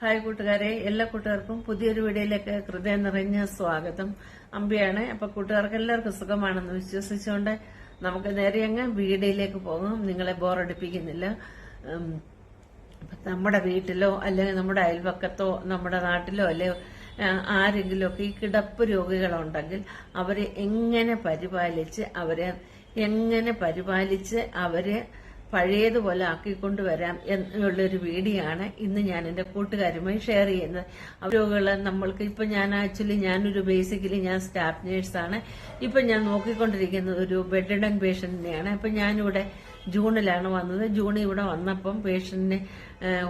Hi കൂട്ടുകാരെ എല്ലാ കൂട്ടുകാർക്കും പുതിയൊരു വീഡിയോയിലേക്ക് ഹൃദയം നിറഞ്ഞ സ്വാഗതം. അമ്പിയാണ്. അപ്പൊ കൂട്ടുകാർക്ക് എല്ലാവർക്കും സുഖമാണെന്ന് വിശ്വസിച്ചുകൊണ്ട് നമുക്ക് നേരെ അങ്ങ് വീഡിയോയിലേക്ക് പോകാം. നിങ്ങളെ ബോറടിപ്പിക്കുന്നില്ല നമ്മുടെ വീട്ടിലോ അല്ലെങ്കിൽ നമ്മുടെ അയൽവക്കത്തോ നമ്മുടെ നാട്ടിലോ അല്ലെ ആ, ആരെങ്കിലും ഒക്കെ ഈ കിടപ്പ് രോഗികളുണ്ടെങ്കിൽ അവരെ എങ്ങനെ പരിപാലിച്ച് അവരെ എങ്ങനെ പരിപാലിച്ച് അവരെ പഴയതുപോലെ ആക്കിക്കൊണ്ട് വരാം എന്നുള്ളൊരു വീഡിയോ ആണ് ഇന്ന് ഞാൻ എന്റെ കൂട്ടുകാരുമായി ഷെയർ ചെയ്യുന്നത്. രോഗികളെ നമ്മൾക്ക് ഇപ്പൊ ഞാൻ ആക്ച്വലി ഞാനൊരു ബേസിക്കലി ഞാൻ സ്റ്റാഫ് നേഴ്സാണ്. ഇപ്പൊ ഞാൻ നോക്കിക്കൊണ്ടിരിക്കുന്നത് ഒരു ബെഡഡൻ പേഷ്യന്റിനെയാണ് അപ്പൊ ഞാനിവിടെ ജൂണിലാണ് വന്നത്. ജൂണിൽ ഇവിടെ വന്നപ്പം പേഷ്യന്റിനെ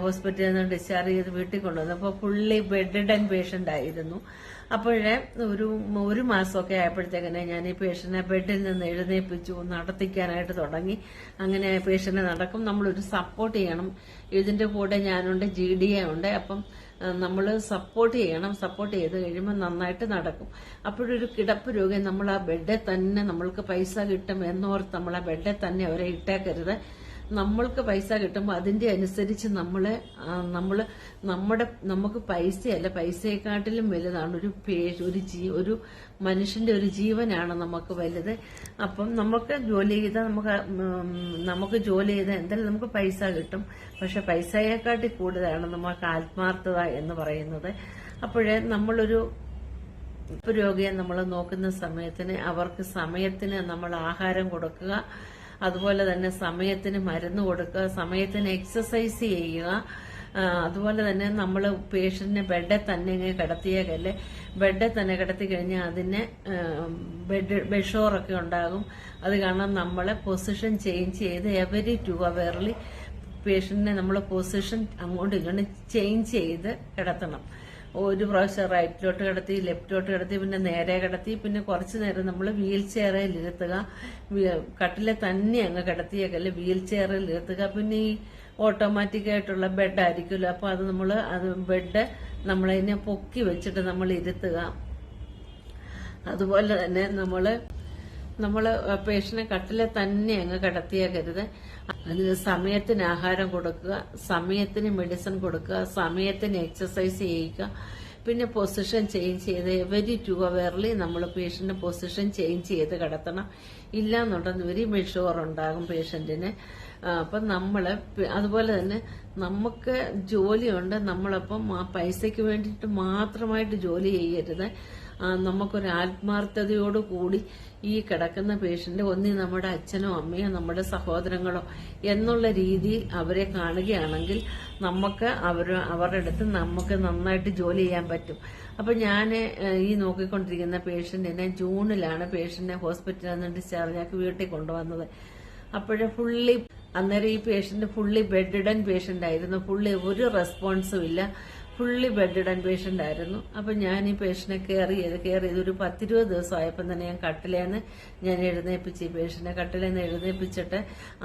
ഹോസ്പിറ്റലിൽ നിന്ന് ഡിസ്ചാർജ് ചെയ്ത് വീട്ടിൽ കൊണ്ടുവന്നു. അപ്പോൾ ഫുള്ളി ബെഡഡൻ പേഷ്യന്റ് ആയിരുന്നു. അപ്പോഴേ ഒരു ഒരു മാസമൊക്കെ ആയപ്പോഴത്തേക്കിനെ ഞാൻ ഈ പേഷ്യനെ ബെഡിൽ നിന്ന് എഴുന്നേൽപ്പിച്ചു നടത്തിക്കാനായിട്ട് തുടങ്ങി. അങ്ങനെ പേഷ്യനെ നടക്കും. നമ്മളൊരു സപ്പോർട്ട് ചെയ്യണം. ഇതിന്റെ കൂടെ ഞാനുണ്ട് ജി ഡി എ ഉണ്ട്. അപ്പം നമ്മൾ സപ്പോർട്ട് ചെയ്യണം. സപ്പോർട്ട് ചെയ്ത് കഴിയുമ്പോൾ നന്നായിട്ട് നടക്കും. അപ്പോഴൊരു കിടപ്പ് രോഗി നമ്മൾ ആ ബെഡിൽ തന്നെ നമ്മൾക്ക് പൈസ കിട്ടും എന്നോർത്ത് നമ്മൾ ആ ബെഡിൽ തന്നെ അവരെ ഇട്ടേക്കരുത്. നമ്മൾക്ക് പൈസ കിട്ടുമ്പോൾ അതിന്റെ അനുസരിച്ച് നമ്മൾ നമ്മൾ നമ്മുടെ നമുക്ക് പൈസയല്ല പൈസയെക്കാട്ടിലും വലുതാണ്. ഒരു ഒരു ജീ ഒരു മനുഷ്യന്റെ ഒരു ജീവനാണ് നമുക്ക് വലുത്. അപ്പം നമുക്ക് ജോലി ചെയ്താൽ നമുക്ക് നമുക്ക് ജോലി ചെയ്താൽ എന്തായാലും നമുക്ക് പൈസ കിട്ടും. പക്ഷെ പൈസയെക്കാട്ടി കൂടുതലാണ് നമുക്ക് ആത്മാർത്ഥത എന്ന് പറയുന്നത്. അപ്പോഴേ നമ്മളൊരു രോഗിയെ നമ്മൾ നോക്കുന്ന സമയത്തിന് അവർക്ക് സമയത്തിന് നമ്മൾ ആഹാരം കൊടുക്കുക. അതുപോലെ തന്നെ സമയത്തിന് മരുന്ന് കൊടുക്കുക സമയത്തിന് എക്സസൈസ് ചെയ്യുക. അതുപോലെ തന്നെ നമ്മൾ പേഷ്യന്റിനെ ബെഡിൽ തന്നെ ഇങ്ങനെ കിടത്തിയേക്കല്ലേ? ബെഡിൽ തന്നെ കിടത്തി കഴിഞ്ഞാൽ അതിന് ബെഡ് ബെഷോറൊക്കെ ഉണ്ടാകും. അത് കാരണം നമ്മളെ പൊസിഷൻ ചേഞ്ച് ചെയ്ത് എവരി ടു അവേർലി പേഷ്യന്റിനെ നമ്മൾ പൊസിഷൻ അങ്ങോട്ടും ഇങ്ങോട്ടും ചേഞ്ച് ചെയ്ത് കിടത്തണം. ഒരു പ്രാവശ്യം റൈറ്റിലോട്ട് കിടത്തി ലെഫ്റ്റിലോട്ട് കിടത്തി പിന്നെ നേരെ കിടത്തി പിന്നെ കുറച്ച് നേരം നമ്മൾ വീൽ ചെയറിൽ ഇരുത്തുക. കട്ടിലെ തന്നെ അങ്ങ് കിടത്തിയേക്കല്ലേ വീൽ ചെയറിൽ ഇരുത്തുക. പിന്നെ ഈ ഓട്ടോമാറ്റിക് ആയിട്ടുള്ള ബെഡ് ആയിരിക്കുമല്ലോ. അപ്പൊ അത് നമ്മൾ അത് ബെഡ് നമ്മളതിനെ പൊക്കി വെച്ചിട്ട് നമ്മൾ ഇരുത്തുക. അതുപോലെ തന്നെ നമ്മൾ നമ്മൾ പേഷ്യനെ കട്ടിലെ തന്നെ അങ്ങ് കിടത്തിയേക്കരുത്. അതിന് സമയത്തിന് ആഹാരം കൊടുക്കുക സമയത്തിന് മെഡിസിൻ കൊടുക്കുക സമയത്തിന് എക്സസൈസ് ചെയ്യിക്കുക. പിന്നെ പൊസിഷൻ ചേഞ്ച് ചെയ്ത് എവരി ടു അവറിൽ നമ്മൾ പേഷ്യന്റ് പൊസിഷൻ ചേഞ്ച് ചെയ്ത് കിടത്തണം. ഇല്ല എന്നുണ്ടെന്ന് ഒരു മെഷുവർ ഉണ്ടാകും പേഷ്യന്റിന് അപ്പം നമ്മൾ അതുപോലെ തന്നെ നമുക്ക് ജോലിയുണ്ട് നമ്മളപ്പം ആ പൈസയ്ക്ക് വേണ്ടിയിട്ട് മാത്രമായിട്ട് ജോലി ചെയ്യരുത്. നമുക്കൊരു ആത്മാർത്ഥതയോട് കൂടി ഈ കിടക്കുന്ന പേഷ്യന്റ് ഒന്നി നമ്മുടെ അച്ഛനോ അമ്മയോ നമ്മുടെ സഹോദരങ്ങളോ എന്നുള്ള രീതിയിൽ അവരെ കാണുകയാണെങ്കിൽ നമുക്ക് അവർ അവരുടെ അടുത്ത് നമുക്ക് നന്നായിട്ട് ജോലി ചെയ്യാൻ പറ്റും. അപ്പൊ ഞാൻ ഈ നോക്കിക്കൊണ്ടിരിക്കുന്ന പേഷ്യന്റിനെ ജൂണിലാണ് പേഷ്യന്റിനെ ഹോസ്പിറ്റലിൽ നിന്ന് ഡിസ്ചാർജ് ആക്കി വീട്ടിൽ കൊണ്ടുവന്നത്. അപ്പോഴേ ഫുള്ളി അന്നേരം ഈ പേഷ്യന്റ് ഫുള്ളി ബെഡിഡൻ പേഷ്യന്റ് ആയിരുന്നു. ഫുള്ളി ഒരു റെസ്പോൺസും ഇല്ല. ഫുള്ളി ബെഡിഡൻ പേഷ്യന്റ് ആയിരുന്നു. അപ്പൊ ഞാൻ ഈ പേഷ്യനെ കെയർ ചെയ്ത് കെയർ ചെയ്ത് ഒരു പത്തിരുപത് ദിവസം ആയപ്പോൾ തന്നെ ഞാൻ കട്ടിലേന്ന് ഞാൻ എഴുന്നേപ്പിച്ച് ഈ പേഷ്യന്റിനെ കട്ടിലേന്ന് എഴുന്നേപ്പിച്ചിട്ട്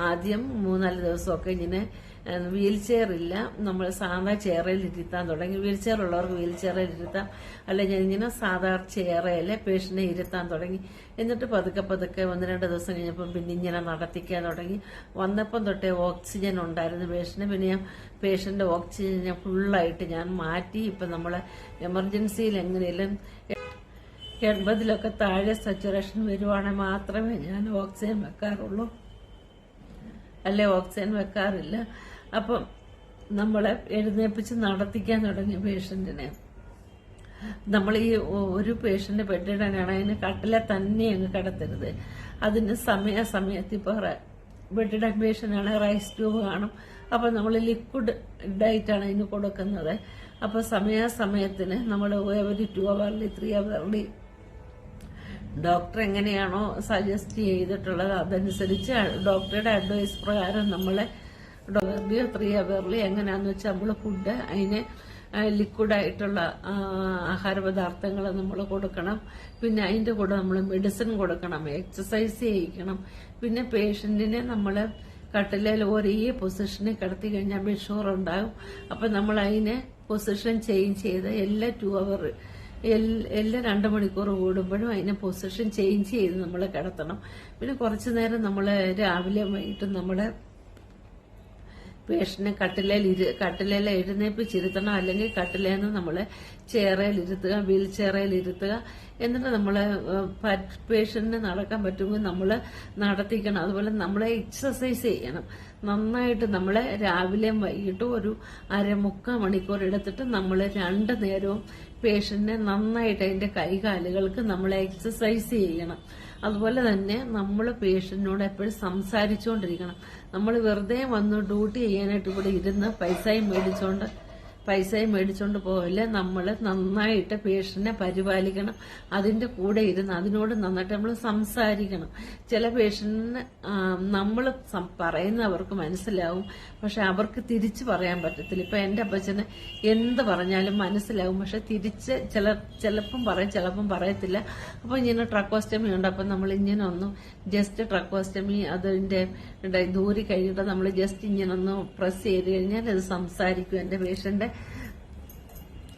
ആദ്യം മൂന്നാൽ ദിവസമൊക്കെ ഇങ്ങനെ വീൽ ചെയർ ഇല്ല. നമ്മൾ സാധാ ചെയറിൽ ഇരുത്താൻ തുടങ്ങി. വീൽ ചെയർ ഉള്ളവർക്ക് വീൽ ചെയറിൽ ഇരുത്താം. അല്ലെങ്കിൽ ഇങ്ങനെ സാധാ ചെയറിൽ പേഷ്യന്റിനെ ഇരുത്താൻ തുടങ്ങി. എന്നിട്ട് പതുക്കെ പതുക്കെ ഒന്ന് രണ്ട് ദിവസം കഴിഞ്ഞപ്പം പിന്നെ ഇങ്ങനെ നടത്തിക്കാൻ തുടങ്ങി. വന്നപ്പം തൊട്ടേ ഓക്സിജൻ ഉണ്ടായിരുന്നു പേഷ്യന് പിന്നെ ഞാൻ ഓക്സിജൻ ഞാൻ ഫുള്ളായിട്ട് ഞാൻ മാറ്റി. ഇപ്പം നമ്മൾ എമർജൻസിയിൽ എങ്ങനെയെങ്കിലും എൺപതിലൊക്കെ താഴെ സച്ചുറേഷൻ വരുവാണെങ്കിൽ മാത്രമേ ഞാൻ ഓക്സിജൻ വെക്കാറുള്ളൂ. അല്ലെ ഓക്സിജൻ വെക്കാറില്ല. അപ്പം നമ്മളെ എഴുന്നേപ്പിച്ച് നടത്തിക്കാൻ തുടങ്ങി പേഷ്യന്റിനെ. നമ്മൾ ഈ ഒരു പേഷ്യന്റ് ബെഡിടാനാണ് അതിന് കട്ടിലെ തന്നെ അങ്ങ് കിടത്തരുത്. അതിന് സമയാസമയത്ത് ഇപ്പോൾ പെട്ടിടാൻ പേഷ്യന്റ് ആണ് റൈസ് ട്യൂബ് കാണും. അപ്പൊ നമ്മൾ ലിക്വിഡ് ഡയറ്റാണ് അതിന് കൊടുക്കുന്നത്. അപ്പൊ സമയാസമയത്തിന് നമ്മൾ ഒരു two hourly three hourly doctor എങ്ങനെയാണോ സജസ്റ്റ് ചെയ്തിട്ടുള്ളത് അതനുസരിച്ച് ഡോക്ടറുടെ അഡ്വൈസ് പ്രകാരം നമ്മളെ ഡോക്ടർ ത്രീ അവറിൽ എങ്ങനെയാന്ന് വെച്ചാൽ നമ്മൾ ഫുഡ് അതിന് ലിക്വിഡായിട്ടുള്ള ആഹാര പദാർത്ഥങ്ങൾ നമ്മൾ കൊടുക്കണം. പിന്നെ അതിന്റെ കൂടെ നമ്മൾ മെഡിസിൻ കൊടുക്കണം. എക്സസൈസ് ചെയ്യിക്കണം. പിന്നെ പേഷ്യന്റിനെ നമ്മൾ കട്ടിലേൽ ഒരേ പൊസിഷനിൽ കിടത്തി കഴിഞ്ഞാൽ ബെഷോർ ഉണ്ടാകും അപ്പൊ നമ്മൾ അതിനെ പൊസിഷൻ ചേഞ്ച് ചെയ്ത് എല്ലാ ടു അവർ എല്ലാ രണ്ട് മണിക്കൂർ കൂടുമ്പോഴും അതിനെ പൊസിഷൻ ചേഞ്ച് ചെയ്ത് നമ്മൾ കിടത്തണം. പിന്നെ കുറച്ചു നേരം നമ്മൾ രാവിലെ വൈകിട്ട് നമ്മുടെ പേഷ്യന്റിനെ കട്ടിലേൽ ഇരു കട്ടിലേൽ എഴുന്നേപ്പിച്ചിരുത്തണം. അല്ലെങ്കിൽ കട്ടിലേന്ന് നമ്മൾ ചെയറയിൽ ഇരുത്തുക വീൽ ചെയറയിൽ ഇരുത്തുക എന്നിട്ട് നമ്മൾ പേഷ്യന്റിന് നടക്കാൻ പറ്റുമെങ്കിൽ നമ്മൾ നടത്തിക്കണം. അതുപോലെ നമ്മളെ എക്സസൈസ് ചെയ്യണം. നന്നായിട്ട് നമ്മളെ രാവിലെയും വൈകിട്ടും ഒരു അരമുക്കാൽ മണിക്കൂർ എടുത്തിട്ട് നമ്മൾ രണ്ട് നേരവും പേഷ്യന്റിനെ നന്നായിട്ട് അതിന്റെ കൈകാലുകൾക്ക് നമ്മളെ എക്സസൈസ് ചെയ്യണം. അതുപോലെ തന്നെ നമ്മൾ പേഷ്യന്റിനോട് എപ്പോഴും സംസാരിച്ചുകൊണ്ടിരിക്കണം നമ്മൾ വെറുതെ വന്ന് ഡ്യൂട്ടി ചെയ്യാനായിട്ട് ഇവിടെ ഇരുന്ന് പൈസയും മേടിച്ചുകൊണ്ട് പൈസയും മേടിച്ചോണ്ട് പോവില്ല? നമ്മൾ നന്നായിട്ട് പേഷ്യന്റിനെ പരിപാലിക്കണം. അതിന്റെ കൂടെ ഇരുന്ന് അതിനോട് നന്നായിട്ട് നമ്മൾ സംസാരിക്കണം. ചില പേഷ്യന്റിന് നമ്മൾ പറയുന്നവർക്ക് മനസ്സിലാവും. പക്ഷെ അവർക്ക് തിരിച്ചു പറയാൻ പറ്റത്തില്ല. ഇപ്പൊ എന്റെ അപ്പച്ചന് എന്ത് പറഞ്ഞാലും മനസ്സിലാവും. പക്ഷെ തിരിച്ച് ചില ചിലപ്പം പറയും ചിലപ്പം പറയത്തില്ല. അപ്പൊ ഇങ്ങനെ ട്രക്കോസ്റ്റമി ഉണ്ട്. അപ്പൊ നമ്മൾ ഇങ്ങനെ ഒന്നും ജസ്റ്റ് ട്രക്കോസ്റ്റമി അതിന്റെ ഡ- ദൂരി കഴിഞ്ഞിട്ട് നമ്മൾ ജസ്റ്റ് ഇങ്ങനെ ഒന്ന് പ്രസ് ചെയ്ത് കഴിഞ്ഞാൽ അത് സംസാരിക്കും. എന്റെ പേഷ്യന്റ്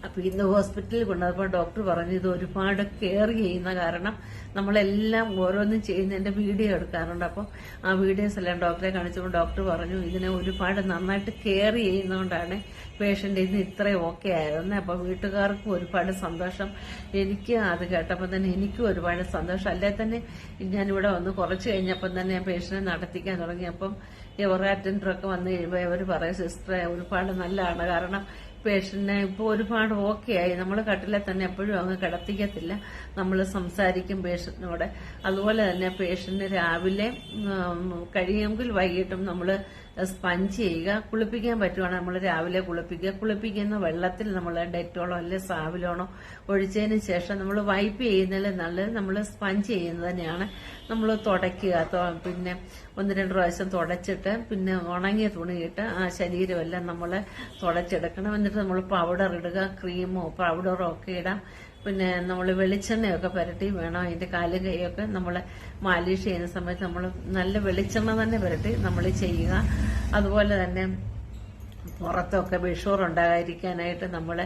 അപ്പൊ ഇന്ന് ഹോസ്പിറ്റലിൽ കൊണ്ടുപോയപ്പോൾ ഡോക്ടർ പറഞ്ഞു ഇത് ഒരുപാട് കെയർ ചെയ്യുന്ന കാരണം നമ്മളെല്ലാം ഓരോന്നും ചെയ്യുന്നതിന്റെ വീഡിയോ എടുക്കാറുണ്ട്. അപ്പോൾ ആ വീഡിയോസ് എല്ലാം ഡോക്ടറെ കാണിച്ചപ്പോൾ ഡോക്ടർ പറഞ്ഞു ഇതിനെ ഒരുപാട് നന്നായിട്ട് കെയർ ചെയ്യുന്നതുകൊണ്ടാണ് പേഷ്യന്റ് ഇന്ന് ഇത്രയും ഓക്കെ ആയിരുന്നത് അപ്പൊ വീട്ടുകാർക്കും ഒരുപാട് സന്തോഷം. എനിക്ക് അത് കേട്ടപ്പോൾ തന്നെ എനിക്കും ഒരുപാട് സന്തോഷം. അല്ലെ തന്നെ ഞാനിവിടെ വന്ന് കുറച്ച് കഴിഞ്ഞപ്പം തന്നെ ഞാൻ പേഷ്യന്റിനെ നടത്തിക്കാൻ തുടങ്ങിയപ്പം എവർ അറ്റൻഡറൊക്കെ വന്ന് കഴിയുമ്പോൾ അവർ പറയും സിസ്റ്ററെ ഒരുപാട് നല്ലതാണ്. കാരണം പേഷ്യന്റിനെ ഇപ്പോൾ ഒരുപാട് ഓക്കെ ആയി. നമ്മൾ കട്ടിലെ തന്നെ എപ്പോഴും അങ്ങ് കിടത്തിക്കത്തില്ല. നമ്മൾ സംസാരിക്കും പേഷ്യന്റിനോട്. അതുപോലെ തന്നെ പേഷ്യന്റിന് രാവിലെ കഴിയുമെങ്കിൽ വൈകിട്ടും നമ്മൾ സ്പഞ്ച് ചെയ്യുക കുളിപ്പിക്കാൻ പറ്റുവാണെങ്കിൽ നമ്മൾ രാവിലെ കുളിപ്പിക്കുക. കുളിപ്പിക്കുന്ന വെള്ളത്തിൽ നമ്മൾ ഡെറ്റോളോ അല്ലെ സാവിലോണോ ഒഴിച്ചതിന് ശേഷം നമ്മൾ വൈപ്പ് ചെയ്യുന്നതിൽ നല്ലത് നമ്മൾ സ്പഞ്ച് ചെയ്യുന്നത് തന്നെയാണ് നമ്മൾ തുടയ്ക്കുക. പിന്നെ ഒന്ന് രണ്ട് പ്രാവശ്യം തുടച്ചിട്ട് പിന്നെ ഉണങ്ങിയ തുണിയിട്ട് ആ ശരീരമെല്ലാം നമ്മൾ തുടച്ചെടുക്കണം. എന്നിട്ട് നമ്മൾ പൗഡർ ഇടുക ക്രീമോ പൗഡറോ ഒക്കെ ഇടാം. പിന്നെ നമ്മൾ വെളിച്ചെണ്ണയൊക്കെ പുരട്ടി വേണം. അതിന്റെ കാലും കൈയൊക്കെ നമ്മൾ മാലിഷ് ചെയ്യുന്ന സമയത്ത് നമ്മൾ നല്ല വെളിച്ചെണ്ണ തന്നെ പുരട്ടി നമ്മൾ ചെയ്യുക. അതുപോലെ തന്നെ പുറത്തൊക്കെ വിഷൂർ ഉണ്ടാകാതിരിക്കാനായിട്ട് നമ്മൾ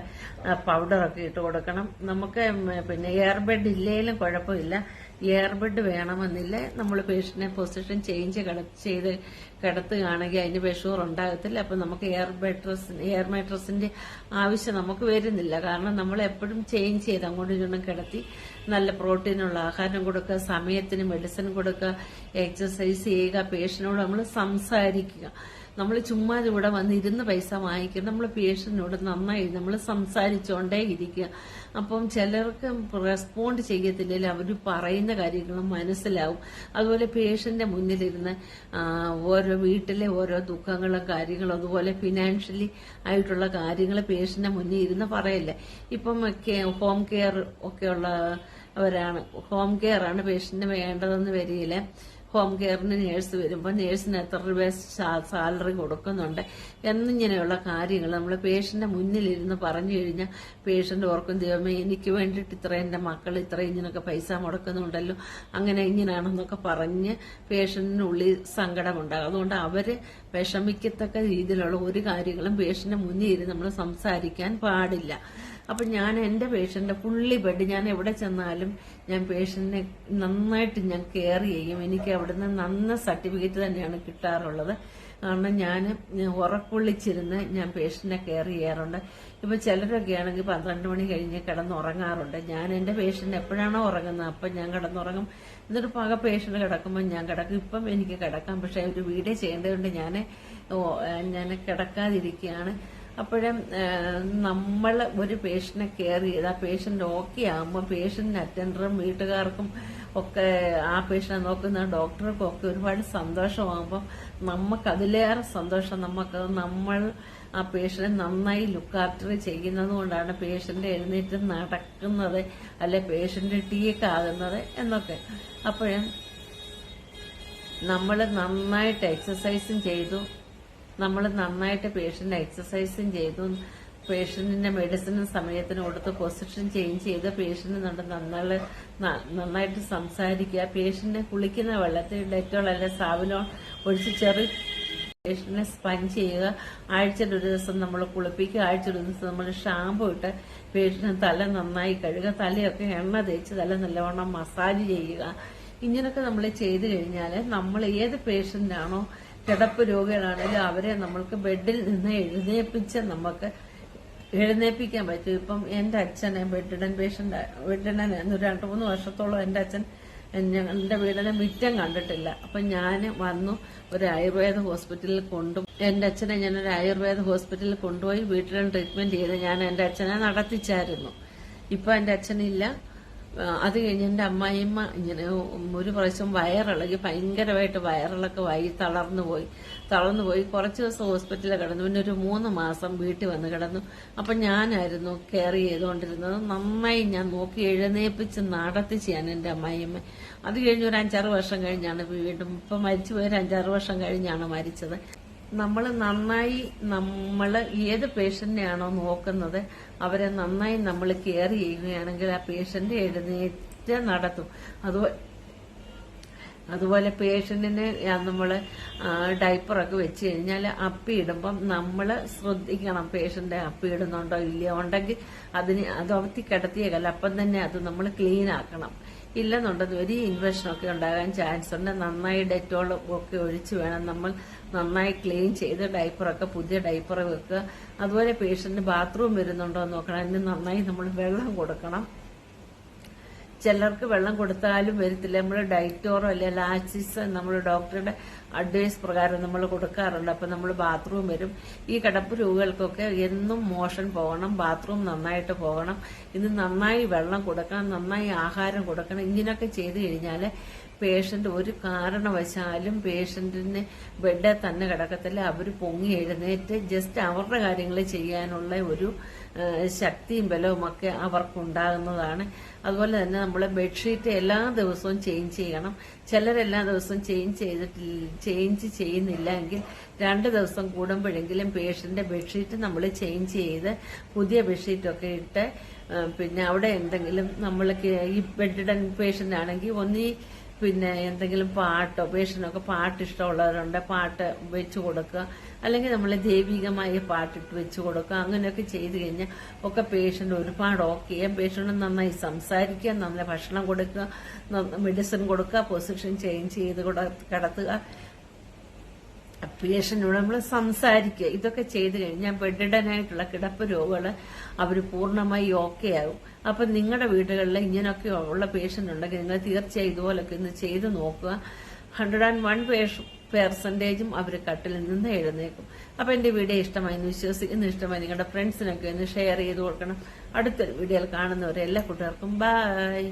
പൗഡറൊക്കെ ഇട്ട് കൊടുക്കണം. നമുക്ക് പിന്നെ എയർ ബെഡ് ഇല്ലെങ്കിലും കുഴപ്പമില്ല. എയർ ബെഡ് വേണമെന്നില്ല നമ്മൾ പേഷ്യന്റിനെ പൊസിഷൻ ചേഞ്ച് ചെയ്ത് കിടത്തുകയാണെങ്കിൽ അതിന് വിഷൂർ ഉണ്ടാകത്തില്ല. അപ്പം നമുക്ക് എയർ ബെഡ്രസ് എയർ മാട്രസിന്റെ ആവശ്യം നമുക്ക് വരുന്നില്ല. കാരണം നമ്മൾ എപ്പോഴും ചേഞ്ച് ചെയ്ത് അങ്ങോട്ടും ഇങ്ങോട്ടും കിടത്തി നല്ല പ്രോട്ടീനുള്ള ആഹാരം കൊടുക്കുക സമയത്തിന് മെഡിസിൻ കൊടുക്കുക എക്സസൈസ് ചെയ്യുക പേഷ്യനോട് നമ്മൾ സംസാരിക്കുക. നമ്മൾ ചുമ്മാ ഇവിടെ വന്ന് ഇരുന്ന് പൈസ വാങ്ങിക്കുക. നമ്മൾ പേഷ്യനോട് നന്നായി നമ്മൾ സംസാരിച്ചുകൊണ്ടേ ഇരിക്കുക. അപ്പം ചിലർക്ക് റെസ്പോണ്ട് ചെയ്യത്തില്ലെങ്കിൽ അവർ പറയുന്ന കാര്യങ്ങൾ മനസ്സിലാവും. അതുപോലെ പേഷ്യന്റെ മുന്നിലിരുന്ന് ഓരോ വീട്ടിലെ ഓരോ ദുഃഖങ്ങളും കാര്യങ്ങളും അതുപോലെ ഫിനാൻഷ്യലി ആയിട്ടുള്ള കാര്യങ്ങൾ പേഷ്യന്റെ മുന്നിൽ ഇരുന്ന് പറയല്ലേ? ഇപ്പം ഹോം കെയർ ഒക്കെ ഉള്ളവരാണ് ഹോം കെയർ ആണ് പേഷ്യന്റിന് വേണ്ടതെന്ന് വരികയില്ല ഹോം കെയറിന് നേഴ്സ് വരുമ്പോൾ നേഴ്സിന് എത്ര രൂപ സാലറി കൊടുക്കുന്നുണ്ട് എന്നിങ്ങനെയുള്ള കാര്യങ്ങൾ നമ്മൾ പേഷ്യന്റെ മുന്നിലിരുന്ന് പറഞ്ഞു കഴിഞ്ഞാൽ പേഷ്യന്റ് ഓർക്കും ദൈവമേ എനിക്ക് വേണ്ടിയിട്ട് ഇത്ര എന്റെ മക്കൾ ഇത്ര ഇങ്ങനൊക്കെ പൈസ മുടക്കുന്നുണ്ടല്ലോ. അങ്ങനെ ഇങ്ങനെയാണെന്നൊക്കെ പറഞ്ഞ് പേഷ്യന്റിനുള്ളിൽ സങ്കടമുണ്ടാകും. അതുകൊണ്ട് അവർ വിഷമിക്കത്തക്ക രീതിയിലുള്ള ഒരു കാര്യങ്ങളും പേഷ്യന്റെ മുന്നിൽ നമ്മൾ സംസാരിക്കാൻ പാടില്ല. അപ്പൊ ഞാൻ എന്റെ പേഷ്യന്റ് ഫുള്ളി ബെഡ് ഞാൻ എവിടെ ചെന്നാലും ഞാൻ പേഷ്യന്റിനെ നന്നായിട്ട് ഞാൻ കെയർ ചെയ്യും. എനിക്ക് അവിടുന്ന് നന്ന സർട്ടിഫിക്കറ്റ് തന്നെയാണ് കിട്ടാറുള്ളത്. കാരണം ഞാൻ ഉറക്കൊള്ളിച്ചിരുന്ന് ഞാൻ പേഷ്യന്റിനെ കെയർ ചെയ്യാറുണ്ട്. ഇപ്പൊ ചിലരൊക്കെ ആണെങ്കിൽ പന്ത്രണ്ട് മണി കഴിഞ്ഞ് കിടന്നുറങ്ങാറുണ്ട്. ഞാൻ എന്റെ പേഷ്യന്റ് എപ്പോഴാണോ ഉറങ്ങുന്നത് അപ്പം ഞാൻ കിടന്നുറങ്ങും. എന്നിട്ട് പക പേഷ്യന്റ് കിടക്കുമ്പോൾ ഞാൻ കിടക്കും. ഇപ്പം എനിക്ക് കിടക്കാം. പക്ഷെ ഒരു വീഡിയോ ചെയ്യേണ്ടതുകൊണ്ട് ഞാൻ ഞാൻ കിടക്കാതിരിക്കുകയാണ്. അപ്പോഴും നമ്മൾ ഒരു പേഷ്യനെ കെയർ ചെയ്ത് ആ പേഷ്യന്റ് ഓക്കെ ആകുമ്പോൾ പേഷ്യന്റിന് അറ്റൻഡറും വീട്ടുകാർക്കും ഒക്കെ ആ പേഷ്യനെ നോക്കുന്ന ഡോക്ടർക്കും ഒക്കെ ഒരുപാട് സന്തോഷമാകുമ്പോൾ നമുക്ക് അതിലേറെ സന്തോഷം. നമുക്ക് നമ്മൾ ആ പേഷ്യനെ നന്നായി ലുക്ക് ആഫ്റ്റർ ചെയ്യുന്നത് കൊണ്ടാണ് പേഷ്യന്റ് എഴുന്നേറ്റ് നടക്കുന്നത് അല്ലെ പേഷ്യന്റ് ടീക്ക് ആകുന്നത് എന്നൊക്കെ. അപ്പോഴും നമ്മൾ നന്നായിട്ട് എക്സസൈസും ചെയ്തു. നമ്മൾ നന്നായിട്ട് പേഷ്യന്റ് എക്സസൈസും ചെയ്തു. പേഷ്യന്റിന്റെ മെഡിസിനും സമയത്തിന് കൊടുത്ത് പൊസിഷൻ ചേഞ്ച് ചെയ്ത് പേഷ്യന്റ് കൊണ്ട് നന്നായി നന്നായിട്ട് സംസാരിക്കുക. പേഷ്യന്റിനെ കുളിക്കുന്ന വെള്ളത്തിൽ ഡെറ്റോൾ അല്ലെ സാവിനോൾ ഒഴിച്ച് ചെറു പേഷ്യന്റിനെ സ്പഞ്ച് ചെയ്യുക. ആഴ്ച ഒരു ദിവസം നമ്മൾ കുളിപ്പിക്കുക. ആഴ്ച ഒരു ദിവസം നമ്മൾ ഷാമ്പു ഇട്ട് പേഷ്യന്റ് തല നന്നായി കഴുകുക. തലയൊക്കെ എണ്ണ തേച്ച് തല നല്ലവണ്ണം മസാജ് ചെയ്യുക. ഇങ്ങനെയൊക്കെ നമ്മൾ ചെയ്തു കഴിഞ്ഞാൽ നമ്മൾ ഏത് പേഷ്യന്റാണോ കിടപ്പ് രോഗികളാണെങ്കിലും അവരെ നമ്മൾക്ക് ബെഡിൽ നിന്ന് എഴുന്നേപ്പിച്ച് നമുക്ക് എഴുന്നേപ്പിക്കാൻ പറ്റും. ഇപ്പം എന്റെ അച്ഛനെ ബെഡിഡൻ പേഷ്യന്റ് ബെഡിഡൻ രണ്ടു മൂന്ന് വർഷത്തോളം എന്റെ അച്ഛൻ ഞങ്ങളുടെ വീടിനെ മിറ്റം കണ്ടിട്ടില്ല. അപ്പൊ ഞാൻ വന്നു ഒരു ആയുർവേദ ഹോസ്പിറ്റലിൽ കൊണ്ടു എന്റെ അച്ഛനെ ഞാൻ ഒരു ആയുർവേദ ഹോസ്പിറ്റലിൽ കൊണ്ടുപോയി വീട്ടിലും ട്രീറ്റ്മെന്റ് ചെയ്ത് ഞാൻ എന്റെ അച്ഛനെ നടത്തിച്ചായിരുന്നു. ഇപ്പൊ എന്റെ അച്ഛനില്ല. അത് കഴിഞ്ഞ് എന്റെ അമ്മായിമ്മ ഇങ്ങനെ ഒരു പ്രാവശ്യം വയറിളകി ഭയങ്കരമായിട്ട് വയറിളക്ക് വായി തളർന്നു പോയി. തളർന്നു പോയി. കുറച്ച് ദിവസം ഹോസ്പിറ്റലിൽ കിടന്നു. പിന്നെ ഒരു മൂന്ന് മാസം വീട്ടിൽ വന്ന് കിടന്നു. അപ്പൊ ഞാനായിരുന്നു കെയർ ചെയ്തുകൊണ്ടിരുന്നത്. നന്നായി ഞാൻ നോക്കി എഴുന്നേപ്പിച്ച് നടത്തിച്ച് ഞാൻ എന്റെ അമ്മായിയമ്മ. അത് കഴിഞ്ഞ് ഒരു അഞ്ചാറ് വർഷം കഴിഞ്ഞാണ് വീണ്ടും. ഇപ്പൊ മരിച്ചു പോയ ഒരു അഞ്ചാറ് വർഷം കഴിഞ്ഞാണ് മരിച്ചത്. നമ്മൾ നന്നായി നമ്മൾ ഏത് പേഷ്യന്റിനെയാണോ നോക്കുന്നത് അവരെ നന്നായി നമ്മൾ കെയർ ചെയ്യുകയാണെങ്കിൽ ആ പേഷ്യന്റ് എഴുന്നേറ്റ് നടത്തും. അതുപോലെ അതുപോലെ പേഷ്യന്റിന് നമ്മൾ ഡൈപ്പറൊക്കെ വെച്ച് കഴിഞ്ഞാൽ അപ്പി ഇടുമ്പം നമ്മൾ ശ്രദ്ധിക്കണം പേഷ്യന്റ് അപ്പി ഇടുന്നുണ്ടോ ഇല്ലയോ ഉണ്ടെങ്കിൽ അതിന് അത് അമർത്തി കിടത്തിയേക്കല്ല അപ്പം തന്നെ അത് നമ്മൾ ക്ലീൻ ആക്കണം ഇല്ലെന്നുണ്ടെങ്കിൽ ഒരു ഇൻഫെക്ഷനൊക്കെ ഉണ്ടാകാൻ ചാൻസ് ഉണ്ട്. നന്നായി ഡെറ്റോൾ ഒക്കെ ഒഴിച്ച് വേണം നമ്മൾ നന്നായി ക്ലീൻ ചെയ്ത് ഡൈപ്പറൊക്കെ പുതിയ ഡൈപ്പർ വെക്കുക. അതുപോലെ പേഷ്യന്റ് ബാത്റൂം വരുന്നുണ്ടോ എന്ന് നോക്കണം. അതിന് നന്നായി നമ്മൾ വെള്ളം കൊടുക്കണം. ചിലർക്ക് വെള്ളം കൊടുത്താലും വരത്തില്ല. നമ്മൾ ഡയറ്റോറോ അല്ലെങ്കിൽ ലാച്ചിസ് നമ്മൾ ഡോക്ടറുടെ അഡ്വൈസ് പ്രകാരം നമ്മൾ കൊടുക്കാറുണ്ട്. അപ്പം നമ്മൾ ബാത്റൂം വരും. ഈ കിടപ്പ് രോഗികൾക്കൊക്കെ എന്നും മോഷൻ പോകണം. ബാത്റൂം നന്നായിട്ട് പോകണം. ഇന്ന് നന്നായി വെള്ളം കൊടുക്കണം. നന്നായി ആഹാരം കൊടുക്കണം. ഇങ്ങനെയൊക്കെ ചെയ്തു കഴിഞ്ഞാൽ പേഷ്യന്റ് ഒരു കാരണവശാലും പേഷ്യന്റിന് ബെഡിൽ തന്നെ കിടക്കത്തില്ല. അവർ പൊങ്ങി എഴുന്നേറ്റ് ജസ്റ്റ് അവരുടെ കാര്യങ്ങൾ ചെയ്യാനുള്ള ഒരു ശക്തിയും ബലവും ഒക്കെ അവർക്കുണ്ടാകുന്നതാണ്. അതുപോലെ തന്നെ നമ്മൾ ബെഡ്ഷീറ്റ് എല്ലാ ദിവസവും ചേഞ്ച് ചെയ്യണം. ചിലരെല്ലാ ദിവസവും ചേഞ്ച് ചെയ്തിട്ടില്ല ചേഞ്ച് ചെയ്യുന്നില്ല എങ്കിൽ രണ്ട് ദിവസം കൂടുമ്പോഴെങ്കിലും പേഷ്യന്റെ ബെഡ്ഷീറ്റ് നമ്മൾ ചേഞ്ച് ചെയ്ത് പുതിയ ബെഡ്ഷീറ്റൊക്കെ ഇട്ട് പിന്നെ അവിടെ എന്തെങ്കിലും നമ്മൾ ഈ ബെഡിഡൻ പേഷ്യന്റ് ആണെങ്കിൽ ഒന്നീ പിന്നെ എന്തെങ്കിലും പാട്ടോ പേഷ്യനൊക്കെ പാട്ട് ഇഷ്ടമുള്ളവരുണ്ട് പാട്ട് വെച്ച് കൊടുക്കുക. അല്ലെങ്കിൽ നമ്മൾ ദൈവികമായ പാട്ടിട്ട് വെച്ച് കൊടുക്കുക. അങ്ങനെയൊക്കെ ചെയ്തു കഴിഞ്ഞാൽ ഒക്കെ പേഷ്യന്റ് ഒരുപാട് ഓക്കെ ചെയ്യാം പേഷ്യന്റ് നന്നായി സംസാരിക്കുക നന്നായി ഭക്ഷണം കൊടുക്കുക മെഡിസിൻ കൊടുക്കുക പൊസിഷൻ ചേഞ്ച് ചെയ്ത് കൊടു- കിടത്തുക. പേഷ്യന്റിനോട് നമ്മൾ സംസാരിക്കുക. ഇതൊക്കെ ചെയ്ത് കഴിഞ്ഞാൽ ബെഡിഡനായിട്ടുള്ള കിടപ്പ് രോഗികൾ അവർ പൂർണമായി ഓക്കെ ആകും അപ്പൊ നിങ്ങളുടെ വീടുകളിൽ ഇങ്ങനെയൊക്കെ ഉള്ള പേഷ്യന്റ് ഉണ്ടെങ്കിൽ നിങ്ങൾ തീർച്ചയായും ഇതുപോലൊക്കെ ഒന്ന് ചെയ്ത് നോക്കുക. ഹൺഡ്രഡ് ആൻഡ് വൺ പെർസെന്റേജും അവർ കട്ടിൽ നിന്ന് എഴുന്നേക്കും. അപ്പൊ എന്റെ വീഡിയോ ഇഷ്ടമായി വിശ്വസിക്കുന്നു. ഇഷ്ടമായി നിങ്ങളുടെ ഫ്രണ്ട്സിനൊക്കെ ഒന്ന് ഷെയർ ചെയ്ത് കൊടുക്കണം. അടുത്ത വീഡിയോയിൽ കാണുന്നവരെ എല്ലാ കൂട്ടുകാർക്കും ബൈ